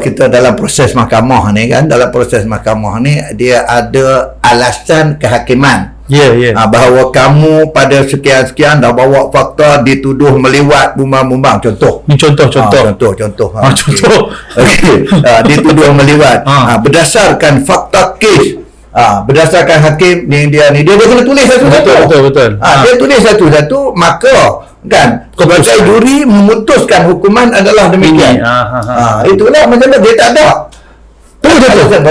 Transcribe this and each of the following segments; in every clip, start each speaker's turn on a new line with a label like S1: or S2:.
S1: kita dalam proses mahkamah ni kan dalam proses mahkamah ni dia ada alasan kehakiman.
S2: Ya, ya.
S1: ha, bahawa kamu pada sekian-sekian dah bawa fakta dituduh melewat bumbang-bumbang. Contoh.
S2: Ni contoh-contoh.
S1: Ah, contoh. contoh
S2: Ah, contoh.
S1: okey. Ah, dituduh melewat
S2: Ah.
S1: Ah, berdasarkan fakta kes. Ah, berdasarkan hakim ni dia ni. Dia, dia kena tulis satu-satu.
S2: Betul, betul, betul.
S1: Ah, dia tulis satu-satu maka kan? Sebagai
S2: Keputusan.
S1: juri memutuskan hukuman adalah demikian.
S2: Ini, ah, ah, ah.
S1: Ah, itulah macam dia tak ada. Tu tu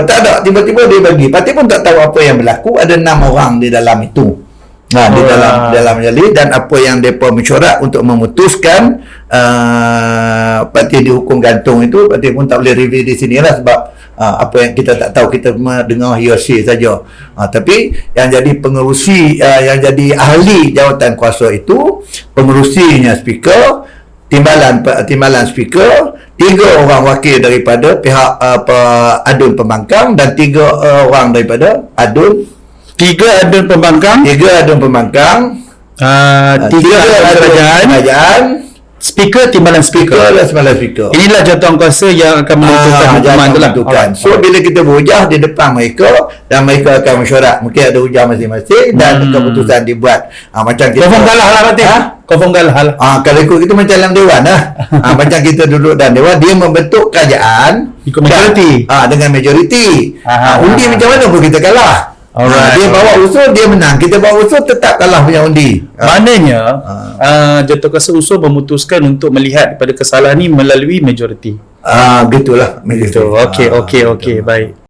S1: tak ada tiba-tiba dia bagi. Pati pun tak tahu apa yang berlaku. Ada enam orang di dalam itu Nah, di dalam dalam jali dan apa yang depa mesyuarat untuk memutuskan uh, parti dihukum gantung itu parti pun tak boleh review di sini lah sebab uh, apa yang kita tak tahu kita cuma dengar hearsay saja. Uh, tapi yang jadi pengerusi uh, yang jadi ahli jawatan kuasa itu pengerusinya speaker timbalan timbalan speaker tiga orang wakil daripada pihak apa adun pembangkang dan tiga uh, orang daripada adun
S2: Tiga adun pembangkang,
S1: tiga adun pembangkang
S2: uh, tiga adun kerajaan,
S1: kerajaan
S2: speaker timbalan
S1: speaker
S2: speaker.
S1: sembilan speaker
S2: Inilah jawatan kuasa yang akan menentukan
S1: Ah,
S2: hukuman
S1: jangan
S2: tu lah.
S1: menentukan. So bila kita berhujah di depan mereka dan mereka akan mesyuarat mungkin ada hujah masing-masing dan
S2: Hmm.
S1: keputusan dibuat. Ah macam kita
S2: Confirm kalah lah Fatih.
S1: Ha?
S2: Confirm kalah lah.
S1: Ah kalau ikut kita macam dalam dewan lah. ah macam kita duduk dalam dewan dia membentuk kerajaan
S2: Ikut majoriti.
S1: Ah dengan majoriti.
S2: Ah,
S1: Ah, undi macam mana pun kita kalah.
S2: Alright,
S1: Ah, dia bawa usul dia menang. Kita bawa usul tetap kalah punya undi. Ah.
S2: Maknanya
S1: Ah.
S2: uh, kuasa usul memutuskan untuk melihat pada kesalahan ni melalui majoriti.
S1: Ah gitulah.
S2: Betul. Okey,
S1: Ah,
S2: okey, okey. Baik.